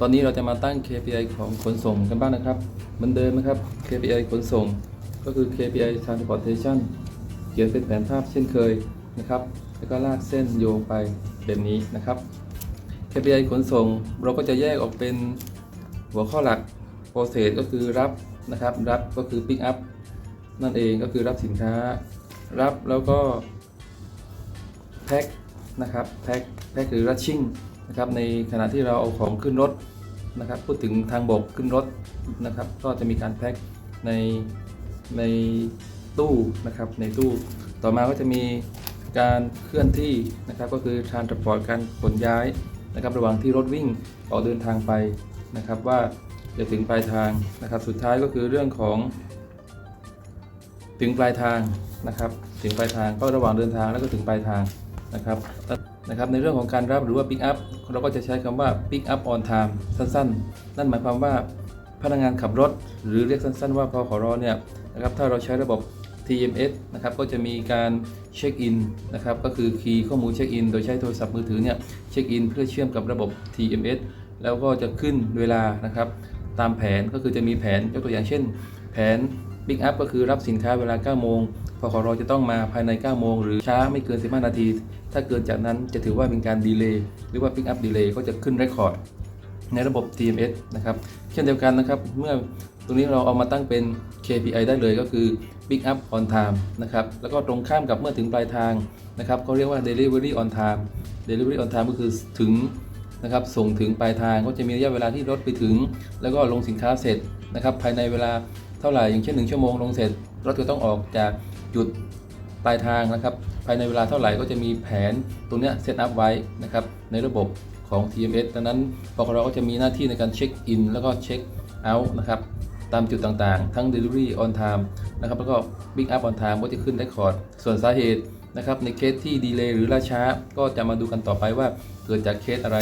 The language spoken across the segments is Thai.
ตอนนี้เราจะมาตั้ง KPI ของขนส่งกันบ้างนะครับเหมือนเดิมนะครับ KPI ขนส่ง ก็คือ KPI transportation เขียนเป็นแผนภาพเช่นเคยนะครับ แล้วก็ลากเส้นโยงไปแบบนี้นะครับ KPI ขนส่งเราก็จะแยกออกเป็นหัวข้อหลัก process ก็คือรับนะครับ รับก็คือ pick up นั่นเองก็คือรับสินค้า รับแล้วก็แพ็คนะครับแพ็คแพ็คหรือ rushing นะครับในขณะที่เราเอาของขึ้นรถนะครับ พูดถึงทางบกขึ้นรถนะครับ ก็จะมีการแพ็คในในตู้นะครับในตู้ ต่อมาก็จะมีการเคลื่อนที่นะครับก็คือ transport การขนย้ายนะครับ ระหว่างที่รถวิ่งออกเดินทางไปนะครับว่าจะถึงปลายทางนะครับ สุดท้ายก็คือเรื่องของ ถึงปลายทางนะครับ ถึงปลายทางก็ระหว่างเดินทางแล้วก็ถึงปลายทางนะครับ นะครับในเรื่องของการรับหรือว่า pick up เราก็จะใช้คำว่า pick up on time สั้นๆ นั่นหมายความว่าพนักงานขับรถ หรือเรียกสั้นๆ ว่าพอขรเนี่ยนะครับถ้าเราใช้ระบบ TMS นะครับก็จะมีการเช็คอินนะครับก็คือคีย์ข้อมูลเช็คอินโดยใช้โทรศัพท์มือถือเนี่ยเช็คอินเพื่อเชื่อมกับระบบ TMS แล้วก็จะขึ้นเวลานะครับตามแผนก็คือจะมีแผนยกตัวอย่างเช่น แผน Big Up ก็คือรับสินค้าเวลา 9 โมงพอขอรจะต้องมาภายใน 9 โมง หรือช้าไม่เกิน 15 นาที ถ้าเกินจากนั้นจะถือว่าเป็นการดีเลย์หรือว่า Big Up Delay ก็จะขึ้นเรคคอร์ดในระบบ TMS นะครับเช่นเดียวกันนะครับ เมื่อตรงนี้เราเอามาตั้งเป็น KPI ได้เลยก็คือ Big Up on Time นะครับแล้วก็ตรงข้ามกับเมื่อถึงปลายทางนะครับเขาเรียกว่า Delivery on Time Delivery on Time ก็คือถึงนะครับส่งถึงปลายทางก็จะมีระยะเวลาที่รถไปถึง แล้วก็ลงสินค้าเสร็จนะครับภายในเวลาเท่าไหร่อย่างเช่น 1 ชั่วโมงลงเสร็จรถก็ต้องออกจาก จุดปลายทางนะครับ ภายในเวลาเท่าไหร่ก็จะมีแผนตรงเนี้ยเซตอัพไว้นะครับในระบบของ TMS ดังนั้นปครก็จะมีหน้าที่ในการเช็คอินแล้วก็เช็คเอาท์นะครับตามจุดต่างๆ ทั้ง Delivery on time นะครับแล้วก็ Big Up on time ก็จะขึ้น Record ส่วนสาเหตุนะครับในเคสที่ดีเลย์หรือล่าช้า ก็จะมาดูกันต่อไปว่าเกิดจากเคสอะไร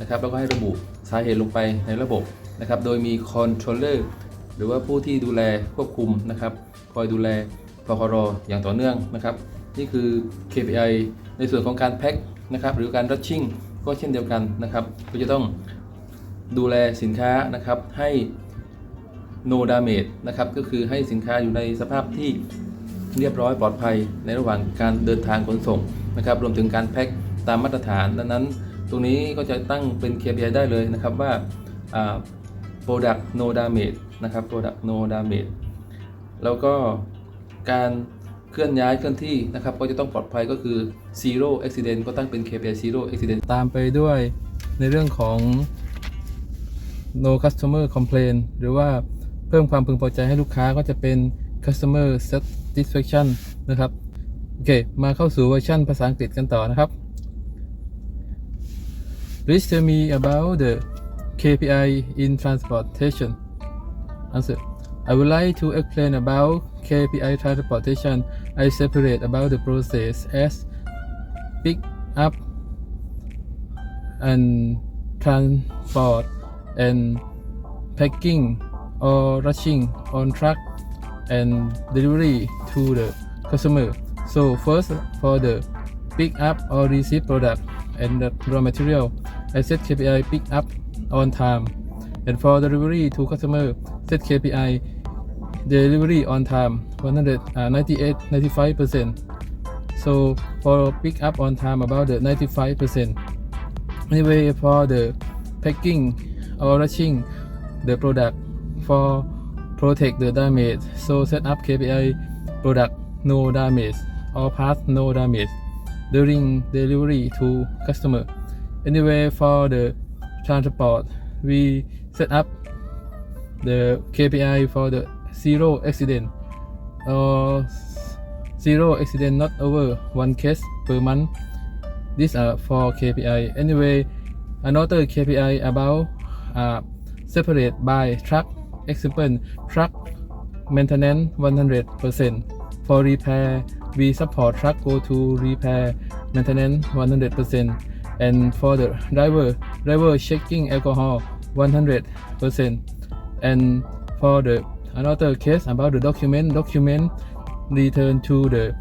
นะครับแล้วก็ให้ระบุสาเหตุลงไปในระบบนะครับโดยมี Controller หรือว่าผู้ที่ดูแลควบคุมนะครับคอยดูแล พครออย่างต่อเนื่องนะครับ นี่คือ KPI ในส่วนของการแพ็คนะครับหรือการรัชชิ่งก็เช่นเดียวกันนะครับก็จะต้องดูแลสินค้านะครับให้ no damage นะครับก็คือให้สินค้าอยู่ในสภาพที่เรียบร้อยปลอดภัยในระหว่างการเดินทางขนส่งนะครับรวมถึงการแพ็คตามมาตรฐานดังนั้น ตรงนี้ก็จะตั้งเป็น KPI ได้เลยนะครับว่า product no damage นะครับ product no damage แล้วก็ การเคลื่อนย้ายเคลื่อนที่นะครับ ก็จะต้องปลอดภัยก็คือ zero accident ก็ตั้งเป็น KPI zero accident ตามไปด้วยในเรื่องของ no customer complaint หรือว่าเพิ่มความพึงพอใจให้ลูกค้าก็จะเป็น customer satisfaction นะครับ โอเค มาเข้าสู่เวอร์ชันภาษาอังกฤษกันต่อนะครับ Please tell me about the KPI in transportation. Answer. I would like to explain about KPI transportation. I separate about the process as pick up and transport and packing or rushing on truck and delivery to the customer. So first for the pick up or receive product and the raw material, I set KPI pick up on time. And for delivery to customer, set KPI delivery on time 198 uh, 95%. So for pick up on time about the 95%. Anyway, for the packing or rushing the product for protect the damage, so set up KPI product no damage or part no damage during delivery to customer. Anyway, for the transport, we set up the KPI for the zero accident or zero accident not over one case per month. These are for KPI. Anyway, another KPI about uh, separate by truck. Example, truck maintenance 100%. For repair, we support truck go to repair maintenance 100%. And for the driver, driver checking alcohol 100%. And for the another case about the document, document return to the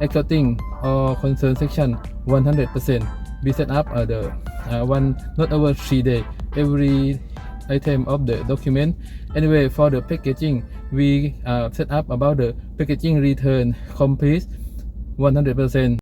accounting or concern section 100%. We set up uh, the uh, one not over three day every item of the document. Anyway, for the packaging, we uh, set up about the packaging return complete 100%.